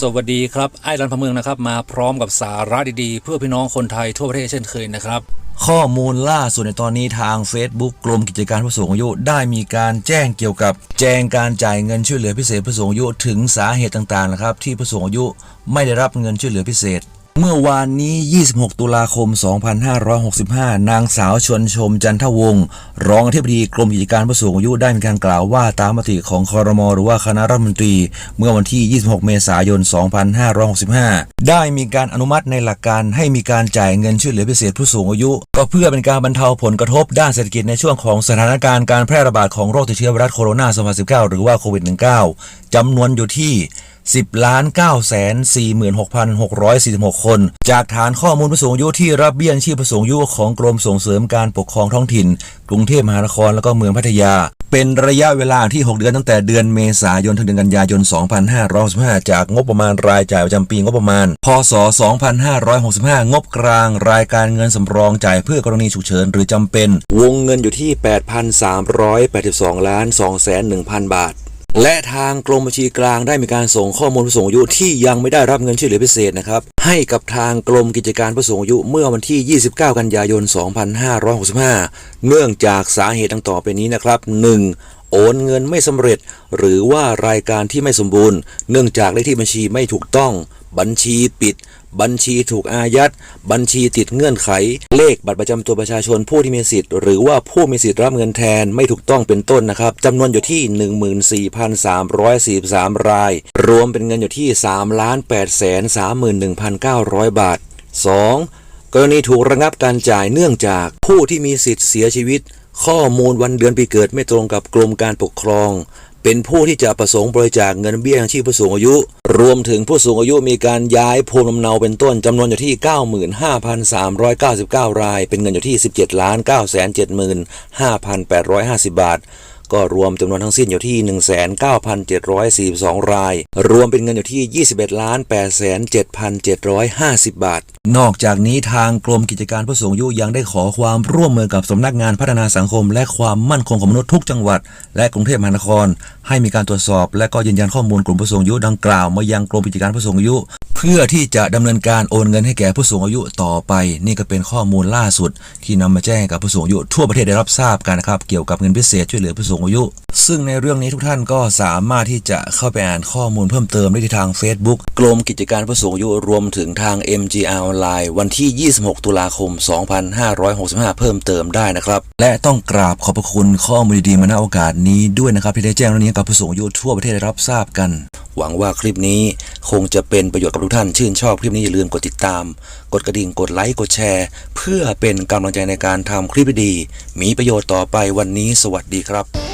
สวัสดีครับ ไอ้รันพะเมืองนะครับ มาพร้อมกับสาระดีๆ เพื่อพี่น้องคนไทยทั่วประเทศเช่นเคยนะครับ ข้อมูลล่าสุดในตอนนี้ทาง Facebook กรมกิจการผู้สูงอายุได้มีการแจ้งเกี่ยวกับ แจ้งการจ่ายเงินช่วยเหลือพิเศษผู้สูงอายุถึงสาเหตุต่างๆนะครับที่ผู้สูงอายุไม่ได้รับเงินช่วยเหลือพิเศษ เมื่อวานนี้ 26 ตุลาคม 2565 นางสาวชวนชมจันทวงศ์รองอธิบดีกรมกิจการผู้สูงอายุได้มีการกล่าวว่าตามมติของคอรมอหรือว่าคณะรัฐมนตรี เมื่อวันที่ 26 เมษายน 2565 ได้มีการอนุมัติในหลักการให้มีการจ่ายเงินช่วยเหลือพิเศษผู้สูงอายุ ก็เพื่อเป็นการบรรเทาผลกระทบด้านเศรษฐกิจในช่วงของสถานการณ์การแพร่ระบาดของโรคติดเชื้อไวรัสโคโรนา 2019 หรือว่าโควิด -19 จำนวนอยู่ที่ 10ล้าน9แสน46,646 คน จากฐานข้อมูลผู้สูงอายุที่รับเบี้ยชีพผู้สูงอายุของกรมส่งเสริมการปกครองท้องถิ่น กรุงเทพมหานครและก็เมืองพัทยา เป็นระยะเวลาที่ 6 เดือนตั้งแต่เดือนเมษายนถึงเดือนกันยายน 2565 จากงบประมาณรายจ่ายประจำปีงบประมาณ พศ 2565 งบกลาง รายการเงินสำรองจ่ายเพื่อกรณีฉุกเฉินหรือจำเป็น วงเงินอยู่ที่ 8,382ล้าน2แสน1,000 บาท และทางกรมบัญชีกลางได้มีการส่งข้อมูลผู้สูงอายุที่ยังไม่ได้รับเงินช่วยเหลือพิเศษนะครับให้กับทางกรมกิจการผู้สูงอายุเมื่อวันที่ 29 กันยายน 2565 เนื่องจากสาเหตุดังต่อไปนี้นะครับ 1. โอนเงินไม่สำเร็จ หรือว่ารายการที่ไม่สมบูรณ์ เนื่องจากเลขที่บัญชีไม่ถูกต้อง บัญชีปิด บัญชีถูกอายัด บัญชีติดเงื่อนไข เลขบัตรประจำตัวประชาชนผู้ที่มีสิทธิ์ หรือว่าผู้มีสิทธิ์รับเงินแทนไม่ถูกต้องเป็นต้นนะครับจำนวนอยู่ที่ 14,343 ราย รวมเป็นเงินอยู่ที่3ล้าน8แสน31,900 บาท 2. กรณีถูกระงับการจ่ายเนื่องจากผู้ที่มีสิทธิ์เสียชีวิต ข้อมูลวันเดือนปีเกิดไม่ตรงกับกรมการปกครอง เป็นผู้ที่จะประสงค์บริจาคเงินเบี้ยยังชีพผู้สูงอายุ รวมถึงผู้สูงอายุมีการย้ายภูมิลำเนาเป็นต้นจำนวนอยู่ที่ 95,399 ราย เป็นเงินอยู่ที่ 17ล้าน975,850 บาท ก็รวมจำนวนทั้งสิ้นอยู่ที่ 19,742 ราย รวมเป็นเงินอยู่ที่ 21ล้าน87,750 บาท นอกจากนี้ทางกรมกิจการผู้สูงอายุยังได้ขอความร่วมมือกับสำนักงานพัฒนาสังคม และความมั่นคงของมนุษย์ทุกจังหวัด และกรุงเทพมหานคร ให้มีการตรวจสอบ และก็ยืนยันข้อมูลกลุ่มผู้สูงอายุดังกล่าวมายังกรมกิจการผู้สูงอายุเพื่อที่จะดำเนินการโอนเงินให้แก่ผู้สูงอายุต่อไป นี่ก็เป็นข้อมูลล่าสุด ที่นำมาแจ้งกับผู้สูงอายุทั่วประเทศได้รับทราบกันนะครับเกี่ยวกับเงินพิเศษช่วยเหลือผู้สูงอายุ ซึ่งในเรื่องนี้ทุกท่านก็สามารถที่จะเข้าไปอ่านข้อมูลเพิ่มเติมได้ที่ทาง Facebook กรมกิจการผู้สูงอายุรวมถึงทาง MGR ออนไลน์วันที่ 26 ตุลาคม 2565 เพิ่มเติมได้นะครับ และต้องกราบขอบพระคุณข้อมูลดีๆมาณโอกาสนี้ด้วยนะครับที่ได้แจ้งเรื่องนี้กับผู้สูงอายุทั่วประเทศได้รับทราบกัน หวังว่าคลิปนี้คงจะเป็นประโยชน์กับทุกท่าน ชื่นชอบคลิปนี้อย่าลืมกดติดตาม กดกระดิ่งกดไลค์กดแชร์ เพื่อเป็นกำลังใจในการทำคลิปดีๆมีประโยชน์ต่อไปวันนี้ สวัสดีครับ